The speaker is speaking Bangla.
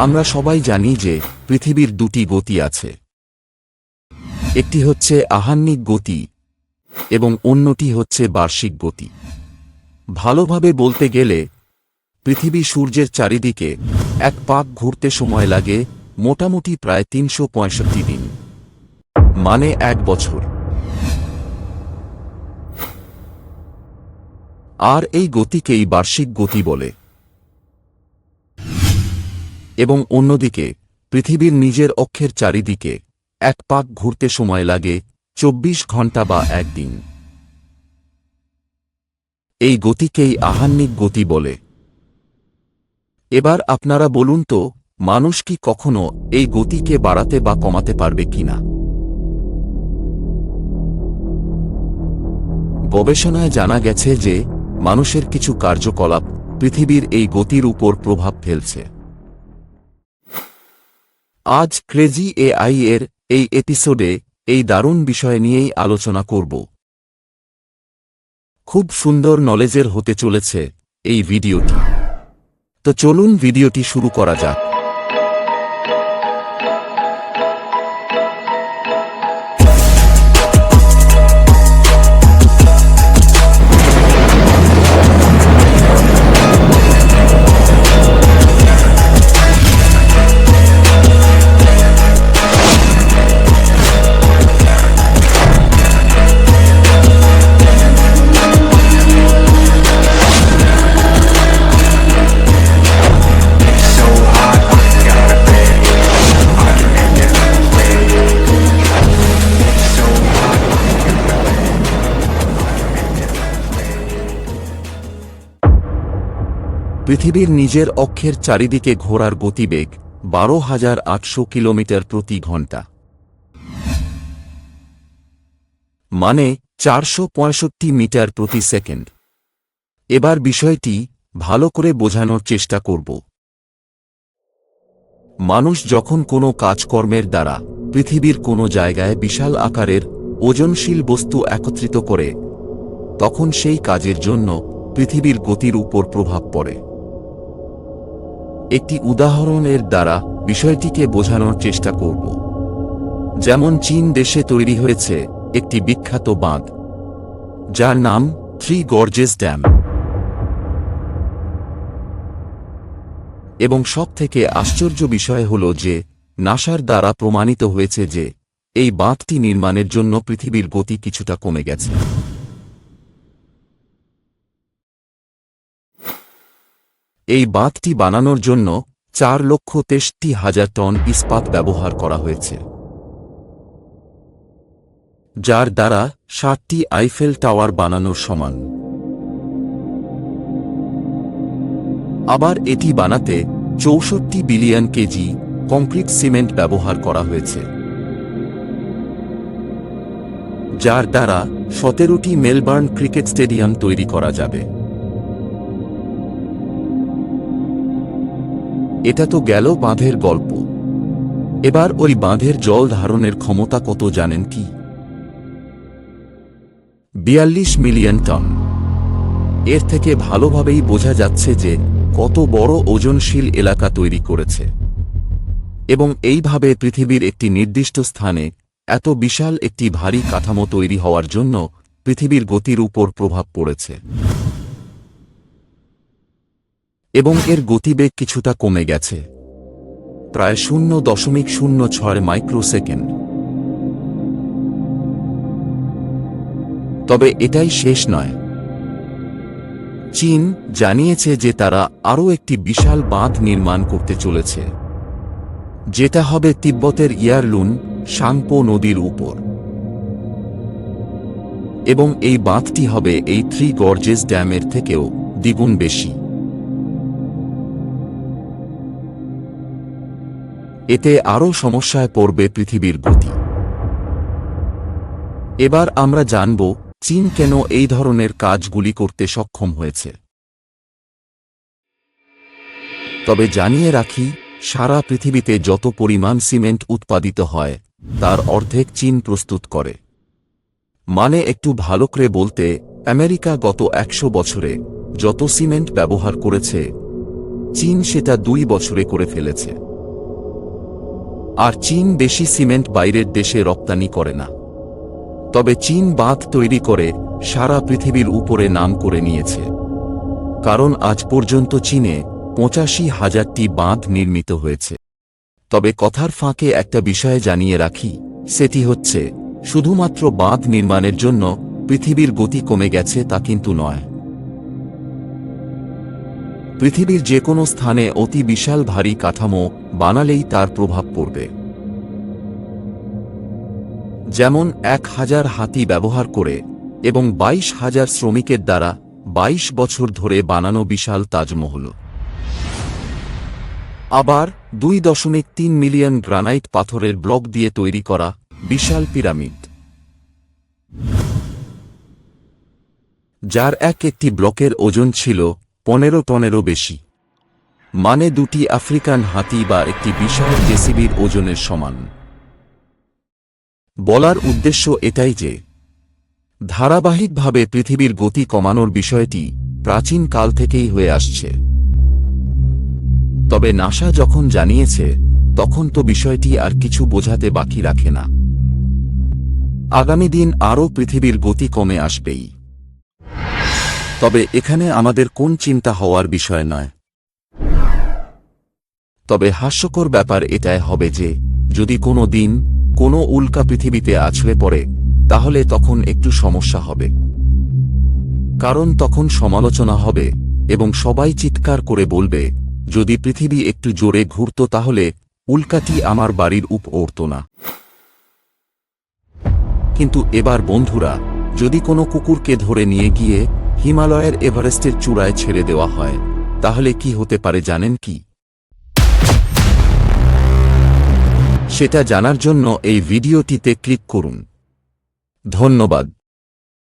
আমরা সবাই জানি যে পৃথিবীর দুটি গতি আছে। একটি হচ্ছে আহান্নিক গতি এবং অন্যটি হচ্ছে বার্ষিক গতি। ভালোভাবে বলতে গেলে, পৃথিবী সূর্যের চারিদিকে এক পাক ঘুরতে সময় লাগে মোটামুটি প্রায় তিনশো পঁয়ষট্টি দিন মানে এক বছর। আর এই গতিকেই বার্ষিক গতি বলে। এবং অন্যদিকে, পৃথিবীর নিজের অক্ষের চারিদিকে, এক পাক ঘুরতে সময় লাগে, চব্বিশ ঘণ্টা বা একদিন। এই গতিকেই আহান্নিক গতি বলে। এবার আপনারা বলুন তো, মানুষ কি কখনো এই গতিকে বাড়াতে বা কমাতে পারবে কিনা? গবেষণায় জানা গেছে যে, মানুষের কিছু কার্যকলাপ পৃথিবীর এই গতির উপর প্রভাব ফেলছে। আজ ক্রেজি এআই এর এই এপিসোডে এই দারুণ বিষয় নিয়েই আলোচনা করব। খুব সুন্দর নলেজের হতে চলেছে এই ভিডিওটি। তো চলুন ভিডিওটি শুরু করা যাক। পৃথিবীর নিজের অক্ষের চারিদিকে ঘোরার গতিবেগ বারো হাজার আটশো কিলোমিটার প্রতি ঘণ্টা। মানে চারশো পঁয়ষট্টি মিটার প্রতি সেকেন্ড। এবার বিষয়টি ভালো করে বোঝানোর চেষ্টা করব। মানুষ যখন কোনো কাজকর্মের দ্বারা পৃথিবীর কোনো জায়গায় বিশাল আকারের ওজনশীল বস্তু একত্রিত করে, তখন সেই কাজের জন্য পৃথিবীর গতির উপর প্রভাব পড়ে। একটি উদাহরণের দ্বারা বিষয়টিকে বোঝানোর চেষ্টা করব। যেমন চীন দেশে তৈরি হয়েছে একটি বিখ্যাত বাঁধ, যার নাম থ্রি গর্জেস ড্যাম। এবং সবথেকে আশ্চর্য বিষয় হল যে, নাসার দ্বারা প্রমাণিত হয়েছে যে, এই বাঁধটি নির্মাণের জন্য পৃথিবীর গতি কিছুটা কমে গেছে। এই বাঁধটি বানানোর জন্য চার লক্ষ তেষট্টি হাজার টন ইস্পাত ব্যবহার করা হয়েছে। যার দ্বারা ষাটটি আইফেল টাওয়ার বানানোর সমান। আবার এটি বানাতে চৌষট্টি বিলিয়ন কেজি কংক্রিট সিমেন্ট ব্যবহার করা হয়েছে। যার দ্বারা সতেরোটি মেলবার্ন ক্রিকেট স্টেডিয়াম তৈরি করা যাবে। এটা তো গেল বাঁধের গল্প। এবার ওই বাঁধের জল ধারণের ক্ষমতা কত জানেন কি? বিয়াল্লিশ মিলিয়ন টন। এর থেকে ভালোভাবেই বোঝা যাচ্ছে যে কত বড় ওজনশীল এলাকা তৈরি করেছে। এবং এইভাবে পৃথিবীর একটি নির্দিষ্ট স্থানে এত বিশাল একটি ভারী কাঠামো তৈরি হওয়ার জন্য পৃথিবীর গতির উপর প্রভাব পড়েছে। এবং এর গতিবেগ কিছুটা কমে গেছে। প্রায় শূন্য দশমিক শূন্য ছয় মাইক্রোসেকেন্ড। তবে এটাই শেষ নয়। চীন জানিয়েছে যে তারা আরও একটি বিশাল বাঁধ নির্মাণ করতে চলেছে, যেটা হবে তিব্বতের ইয়ারলুন সাংপো নদীর উপর। এবং এই বাঁধটি হবে এই থ্রি গর্জেস ড্যামের থেকেও দ্বিগুণ বেশি। এতে আরও সমস্যায় পড়বে পৃথিবীর গতি। এবার আমরা জানব, চীন কেন এই ধরনের কাজগুলি করতে সক্ষম হয়েছে। তবে জানিয়ে রাখি, সারা পৃথিবীতে যত পরিমাণ সিমেন্ট উৎপাদিত হয়, তার অর্ধেক চীন প্রস্তুত করে। মানে একটু ভালো করে বলতে, আমেরিকা গত একশো বছরে যত সিমেন্ট ব্যবহার করেছে, চীন সেটা দুই বছরে করে ফেলেছে। আর চীন বেশি সিমেন্ট বাইরের দেশে রপ্তানি করে না। তবে চীন বাঁধ তৈরি করে সারা পৃথিবীর উপরে নাম করে নিয়েছে। কারণ আজ পর্যন্ত চীনে পঁচাশি হাজারটি বাঁধ নির্মিত হয়েছে। তবে কথার ফাঁকে একটা বিষয়ে জানিয়ে রাখি, সেটি হচ্ছে, শুধুমাত্র বাঁধ নির্মাণের জন্য পৃথিবীর গতি কমে গেছে তা কিন্তু নয়। পৃথিবীর যে কোনো স্থানে অতি বিশাল ভারী কাঠামো বানালেই তার প্রভাব পড়বে। যেমন এক হাজার হাতি ব্যবহার করে এবং বাইশ হাজার শ্রমিকের দ্বারা বাইশ বছর ধরে বানানো বিশাল তাজমহল। আবার দুই দশমিক তিন মিলিয়ন গ্রানাইট পাথরের ব্লক দিয়ে তৈরি করা বিশাল পিরামিড। যার এক একটি ব্লকের ওজন ছিল পনেরো টনেরও বেশি। মানে দুটি আফ্রিকান হাতি বা একটি বিশাল জেসিবির ওজনের সমান। বলার উদ্দেশ্য এটাই যে, ধারাবাহিকভাবে পৃথিবীর গতি কমানোর বিষয়টি প্রাচীন কাল থেকেই হয়ে আসছে। তবে নাসা যখন জানিয়েছে, তখন তো বিষয়টি আর কিছু বোঝাতে বাকি রাখে না। আগামী দিন আরও পৃথিবীর গতি কমে আসবেই। তবে এখানে আমাদের কোন চিন্তা হওয়ার বিষয় নয়। তবে হাস্যকর ব্যাপার এটাই হবে যে, যদি কোনো দিন কোনো উল্কা পৃথিবীতে আছড়ে পড়ে, তাহলে তখন একটু সমস্যা হবে। কারণ তখন সমালোচনা হবে এবং সবাই চিৎকার করে বলবে, যদি পৃথিবী একটু জোরে ঘুরত তাহলে উল্কাটি আমার বাড়ির উপ উড়ত না। কিন্তু এবার বন্ধুরা, যদি কোনো কুকুরকে ধরে নিয়ে গিয়ে হিমালয়ের এভারেস্টের চূড়ায় ছেড়ে দেওয়া হয়। তাহলে কি হতে পারে জানেন কি? সেটা জানার জন্য এই ভিডিওটিতে ক্লিক করুন। ধন্যবাদ।